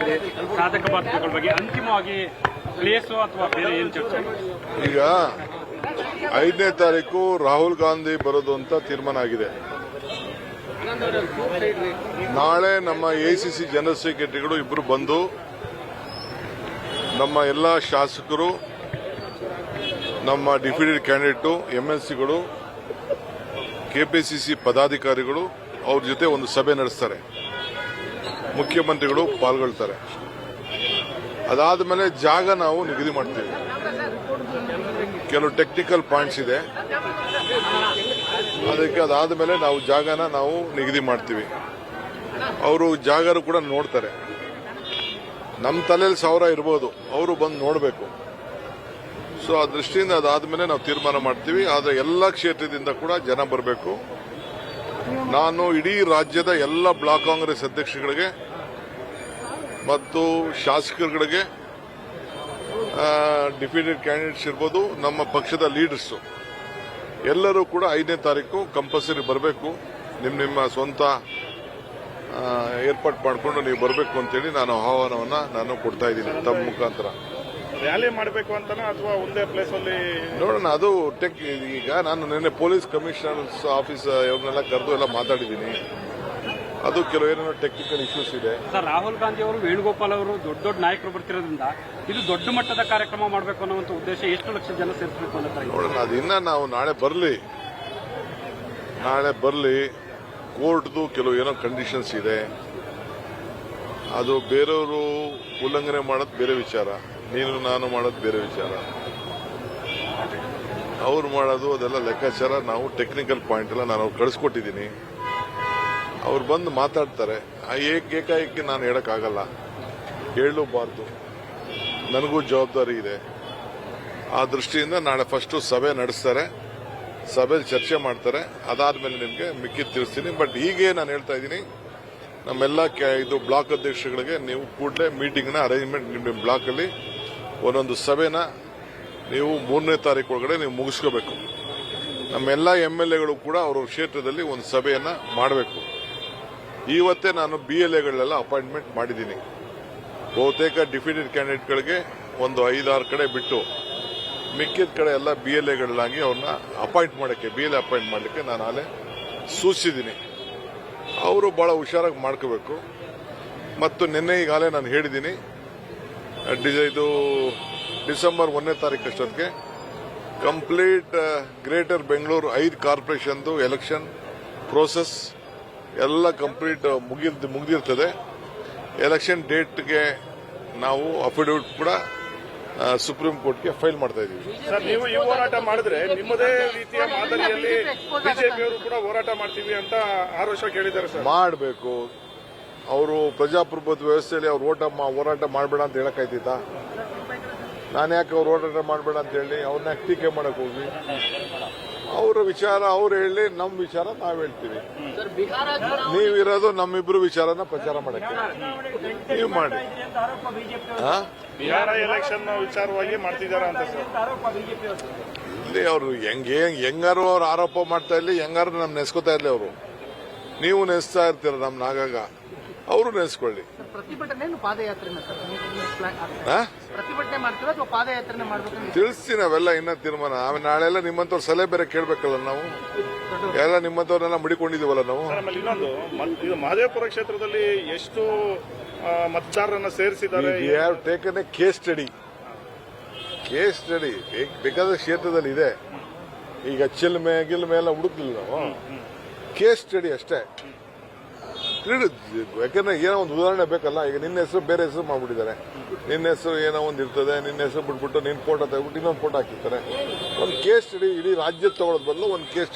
ಸುದೀರ್ಘವಾಗಿ ಸಾಧಕ ಬಗ್ಗೆ ಅಂತಿಮವಾಗಿ ಅಥವಾ ಬೇರೆ ಏನು ಚರ್ಚೆ? ಈಗ ಐದನೇ ತಾರೀಕು ರಾಹುಲ್ ಗಾಂಧಿ ಬರೋದು ಅಂತ ತೀರ್ಮಾನ ಆಗಿದೆ. ನಾಳೆ ನಮ್ಮ ಎಸಿಸಿ ಜನರಲ್ ಸೆಕ್ರೆಟರಿಗಳು ಇಬ್ಬರು ಬಂದು ನಮ್ಮ ಎಲ್ಲ ಶಾಸಕರು, ನಮ್ಮ ಡಿಫಿಡೆಡ್ ಕ್ಯಾಂಡಿಡೇಟು, ಎಂಎಲ್ಸಿಗಳು, ಕೆಪಿಸಿಸಿ ಪದಾಧಿಕಾರಿಗಳು ಅವ್ರ ಜೊತೆ ಒಂದು ಸಭೆ ನಡೆಸ್ತಾರೆ. ಮುಖ್ಯಮಂತ್ರಿಗಳು ಪಾಲ್ಗೊಳ್ತಾರೆ. ಅದಾದ ಮೇಲೆ ಜಾಗ ನಾವು ನಿಗದಿ ಮಾಡ್ತೀವಿ. ಕೆಲವು ಟೆಕ್ನಿಕಲ್ ಪಾಯಿಂಟ್ಸ್ ಇದೆ. ಅದಕ್ಕೆ ಅದಾದ ಮೇಲೆ ನಾವು ಜಾಗನ ನಾವು ನಿಗದಿ ಮಾಡ್ತೀವಿ. ಅವರು ಜಾಗರು ಕೂಡ ನೋಡ್ತಾರೆ. ನಮ್ಮ ತಲೆಯಲ್ಲಿ ಸಾವಿರ ಇರ್ಬೋದು. ಅವರು ಬಂದು ನೋಡಬೇಕು. ಸೊ ಆ ದೃಷ್ಟಿಯಿಂದ ಅದಾದ್ಮೇಲೆ ನಾವು ತೀರ್ಮಾನ ಮಾಡ್ತೀವಿ. ಆದರೆ ಎಲ್ಲ ಕ್ಷೇತ್ರದಿಂದ ಕೂಡ ಜನ ಬರಬೇಕು. ನಾನು ಇಡೀ ರಾಜ್ಯದ ಎಲ್ಲ ಬ್ಲಾಕ್ ಕಾಂಗ್ರೆಸ್ ಅಧ್ಯಕ್ಷಗಳಿಗೆ ಮತ್ತು ಶಾಸಕರುಗಳಿಗೆ ಡಿಫಿಡೆಡ್ ಕ್ಯಾಂಡಿಡೇಟ್ಸ್ ಇರ್ಬೋದು ನಮ್ಮ ಪಕ್ಷದ ಲೀಡರ್ಸು ಎಲ್ಲರೂ ಕೂಡ ಐದನೇ ತಾರೀಕು ಕಂಪಲ್ಸರಿ ಬರಬೇಕು. ನಿಮ್ಮ ನಿಮ್ಮ ಸ್ವಂತ ಏರ್ಪಾಟ್ ಮಾಡಿಕೊಂಡು ನೀವು ಬರಬೇಕು ಅಂತೇಳಿ ನಾನು ಆಹ್ವಾನವನ್ನು ನಾನು ಕೊಡ್ತಾ ಇದ್ದೀನಿ ತಮ್ಮ ಮುಖಾಂತರ. ರ್ಯಾಲಿ ಮಾಡಬೇಕು ಅಂತಾನೆ ಅಥವಾ ಒಂದೇ ಪ್ಲೇಸಲ್ಲಿ ನೋಡೋಣ ಅದು ಟೆಕ್ ಈಗ ನಾನು ನಿನ್ನೆ ಪೊಲೀಸ್ ಕಮಿಷನರ್ಸ್ ಆಫೀಸ್ ಇವ್ರನ್ನೆಲ್ಲ ಕರೆದು ಎಲ್ಲ ಮಾತಾಡಿದ್ದೀನಿ. ಅದು ಕೆಲವು ಏನೇನೋ ಟೆಕ್ನಿಕಲ್ ಇಶ್ಯೂಸ್ ಇದೆ. ಸರ್ ರಾಹುಲ್ ಗಾಂಧಿ ಅವರು ವೇಣುಗೋಪಾಲ್ ಅವರು ದೊಡ್ಡ ದೊಡ್ಡ ನಾಯಕರು ಬರ್ತಿರೋದ್ರಿಂದ ಇದು ದೊಡ್ಡ ಮಟ್ಟದ ಕಾರ್ಯಕ್ರಮ ಮಾಡಬೇಕು ಅನ್ನುವಂಥ ಉದ್ದೇಶ ಎಷ್ಟು ಲಕ್ಷ ಜನ ಸೇರಿಸಬೇಕು ಅಂತ. ನೋಡೋಣ ಅದು ಇನ್ನ ನಾವು ನಾಳೆ ಬರಲಿ. ನಾಳೆ ಬರಲಿ ಕೋರ್ಟ್ದು ಕೆಲವು ಏನೋ ಕಂಡೀಷನ್ಸ್ ಇದೆ. ಅದು ಬೇರೆಯವರು ಉಲ್ಲಂಘನೆ ಮಾಡೋದು ಬೇರೆ ವಿಚಾರ. ನೀನು ನಾನು ಮಾಡೋದು ಬೇರೆ ವಿಚಾರ. ಅವ್ರು ಮಾಡೋದು ಅದೆಲ್ಲ ಲೆಕ್ಕಾಚಾರ. ನಾವು ಟೆಕ್ನಿಕಲ್ ಪಾಯಿಂಟ್ ಎಲ್ಲ ನಾನು ಅವ್ರು ಕಳಿಸ್ಕೊಟ್ಟಿದ್ದೀನಿ. ಅವ್ರು ಬಂದು ಮಾತಾಡ್ತಾರೆ. ಏಕಾಏಕಿ ನಾನು ಹೇಳಕ್ಕಾಗಲ್ಲ. ಹೇಳಲೂಬಾರ್ದು. ನನಗೂ ಜವಾಬ್ದಾರಿ ಇದೆ. ಆ ದೃಷ್ಟಿಯಿಂದ ನಾಳೆ ಫಸ್ಟು ಸಭೆ ನಡೆಸ್ತಾರೆ. ಸಭೆಯಲ್ಲಿ ಚರ್ಚೆ ಮಾಡ್ತಾರೆ. ಅದಾದ್ಮೇಲೆ ನಿಮಗೆ ಮಿಕ್ಕಿ ತಿಳಿಸ್ತೀನಿ. ಬಟ್ ಹೀಗೆ ನಾನು ಹೇಳ್ತಾ ಇದ್ದೀನಿ. ನಮ್ಮೆಲ್ಲ ಇದು ಬ್ಲಾಕ್ ಅಧ್ಯಕ್ಷಗಳಿಗೆ ನೀವು ಕೂಡಲೇ ಮೀಟಿಂಗ್ನ ಅರೇಂಜ್ಮೆಂಟ್ ನಿಮ್ಮ ಬ್ಲಾಕಲ್ಲಿ ಒಂದೊಂದು ಸಭೆನ ನೀವು ಮೂರನೇ ತಾರೀಕು ಒಳಗಡೆ ನೀವು ಮುಗಿಸ್ಕೋಬೇಕು. ನಮ್ಮೆಲ್ಲ ಎಂ ಎಲ್ ಎಗಳು ಕೂಡ ಅವರ ಕ್ಷೇತ್ರದಲ್ಲಿ ಒಂದು ಸಭೆಯನ್ನು ಮಾಡಬೇಕು. ಇವತ್ತೇ ನಾನು ಬಿ ಎಲ್ ಎಗಳೆಲ್ಲ ಅಪಾಯಿಂಟ್ಮೆಂಟ್ ಮಾಡಿದ್ದೀನಿ. ಬಹುತೇಕ ಡಿಫಿಡೆಡ್ ಕ್ಯಾಂಡಿಡೇಟ್ಗಳಿಗೆ ಒಂದು ಐದಾರು ಕಡೆ ಬಿಟ್ಟು ಮಿಕ್ಕಿದ ಕಡೆ ಎಲ್ಲ ಬಿ ಎಲ್ ಎಗಳಾಗಿ ಅವ್ರನ್ನ ಅಪಾಯಿಂಟ್ ಮಾಡೋಕ್ಕೆ ಬಿ ಎಲ್ ಅಪಾಯಿಂಟ್ ಮಾಡಲಿಕ್ಕೆ ನಾನು ಅಲ್ಲೇ ಸೂಚಿಸಿದ್ದೀನಿ. ಅವರು ಭಾಳ ಹುಷಾರಾಗಿ ಮಾಡ್ಕೋಬೇಕು. ಮತ್ತು ನಿನ್ನೆ ಈಗಾಗಲೇ ನಾನು ಹೇಳಿದ್ದೀನಿ ಇದು ಡಿಸೆಂಬರ್ ಒಂದನೇ ತಾರೀಕು ಅಷ್ಟೊತ್ತಿಗೆ ಕಂಪ್ಲೀಟ್ ಗ್ರೇಟರ್ ಬೆಂಗಳೂರು ಐದು ಕಾರ್ಪೊರೇಷನ್ದು ಎಲೆಕ್ಷನ್ ಪ್ರೋಸೆಸ್ ಎಲ್ಲ ಕಂಪ್ಲೀಟ್ ಮುಗಿದ ಮುಗಿದಿರ್ತದೆ. ಎಲೆಕ್ಷನ್ ಡೇಟ್ಗೆ ನಾವು ಅಫಿಡವಿಟ್ ಕೂಡ ಸುಪ್ರೀಂ ಕೋರ್ಟ್ಗೆ ಫೈಲ್ ಮಾಡ್ತಾ ಇದ್ದೀವಿ. ಸರ್ ನೀವು ಈ ಹೋರಾಟ ಮಾಡಿದ್ರೆ ನಿಮ್ಮದೇ ರೀತಿಯ ಮಾದರಿಯಲ್ಲಿ ಬಿಜೆಪಿಯವರು ಕೂಡ ಹೋರಾಟ ಮಾಡ್ತೀವಿ ಅಂತ ಆರೋಪ ಕೇಳಿದ್ದಾರೆ ಸರ್. ಮಾಡಬೇಕು. ಅವರು ಪ್ರಜಾಪ್ರಭುತ್ವ ವ್ಯವಸ್ಥೆಯಲ್ಲಿ ಅವ್ರು ಓಟ ಹೋರಾಟ ಮಾಡಬೇಡ ಅಂತ ಹೇಳಕ್ಕಾಯ್ತಿತ್ತ ನಾನು ಯಾಕೆ ಅವ್ರು ಹೋರಾಟ ಮಾಡಬೇಡ ಅಂತ ಹೇಳಿ ಅವ್ರನ್ನ ಟೀಕೆ ಮಾಡಕ್ ಹೋಗಿ ಅವರ ವಿಚಾರ ಅವ್ರು ಹೇಳಿ ನಮ್ಮ ವಿಚಾರ ನಾವ್ ಹೇಳ್ತೀವಿ. ನೀವಿರೋದು ನಮ್ಮಿಬ್ರು ವಿಚಾರನ ಪ್ರಚಾರ ಮಾಡಕ್ಕೆ. ನೀವು ಮಾಡಿ. ಹಾ ಬಿಹಾರ ಎಲೆಕ್ಷನ್ ವಿಚಾರವಾಗಿ ಮಾಡ್ತಿದ್ದಾರೆ ಅಂತ ಸರ್. ಇಲ್ಲಿ ಅವರು ಹೆಂಗೆ ಹೆಂಗಾರು ಅವ್ರು ಆರೋಪ ಮಾಡ್ತಾ ಇರ್ಲಿ ಹೆಂಗಾರು ನಮ್ ನೆಸ್ಕೋತಾ ಇರ್ಲಿ ಅವರು. ನೀವು ನೆಸ್ತಾ ಇರ್ತೀರ ನಮ್ ಆಗಾಗ ಅವರು ನೆನೆಸ್ಕೊಳ್ಳಿ. ಪ್ರತಿಭಟನೆ ಪಾದಯಾತ್ರೆನ ಸರ್ ನೀವು ಪ್ರತಿಭಟನೆ ಮಾಡ್ತೀರಾ ಅಥವಾ ಪಾದಯಾತ್ರೆನೆ ಮಾಡ್ಬೇಕು ತಿಳಿಸ್ತೀನಿ ಅವೆಲ್ಲ ಇನ್ನ ತೀರ್ಮಾನ. ಆಮೇಲೆ ನಾಳೆ ಎಲ್ಲ ನಿಮ್ಮಂತವ್ರ ಸಲಹೆ ಬೇರೆ ಕೇಳ್ಬೇಕಲ್ಲ ನಾವು? ಎಲ್ಲ ನಿಮ್ಮಂತವ್ರನ್ನೆಲ್ಲ ಮುಡಿಕೊಂಡಿದೀವಲ್ಲ ನಾವು? ಸರ್ ಇನ್ನೊಂದು ಇದು ಮಹದೇವಪುರ ಕ್ಷೇತ್ರದಲ್ಲಿ ಎಷ್ಟು ಮತದಾರರನ್ನ ಸೇರಿಸಿದ್ದಾರೆ? Have taken a case study case study ಬೇಕಾದ ಕ್ಷೇತ್ರದಲ್ಲಿ ಇದೆ. ಈಗ ಚಿಲ್ಮೆ ಗಿಲ್ಮೆ ಎಲ್ಲ ಹುಡುಕ್ಲಿಲ್ಲ ನಾವು. ಕೇಸ್ ಸ್ಟಡಿ ಅಷ್ಟೇ. ತಿಳಿದು ಯಾಕಂದ್ರೆ ಏನೋ ಒಂದು ಉದಾಹರಣೆ ಬೇಕಲ್ಲ, ಈಗ ನಿನ್ನ ಹೆಸರು ಬೇರೆ ಹೆಸರು ಮಾಡ್ಬಿಟ್ಟಿದ್ದಾರೆ. ನಿನ್ನ ಹೆಸರು ಏನೋ ಒಂದು ಇರ್ತದೆ, ನಿನ್ನ ಹೆಸರು ಬಿಟ್ಬಿಟ್ಟು ನಿನ್ನ ಫೋಟೋ ತೆಗೆದ್ಬಿಟ್ಟು ಇನ್ನೊಂದು ಫೋಟೋ ಹಾಕಿರ್ತಾರೆ. ಒಂದು ಕೇಸ್ ಸ್ಟಡಿ ಇಡೀ ರಾಜ್ಯ ತಗೊಳ್ಳೋದು ಬದಲು ಒಂದು ಕೇಸ್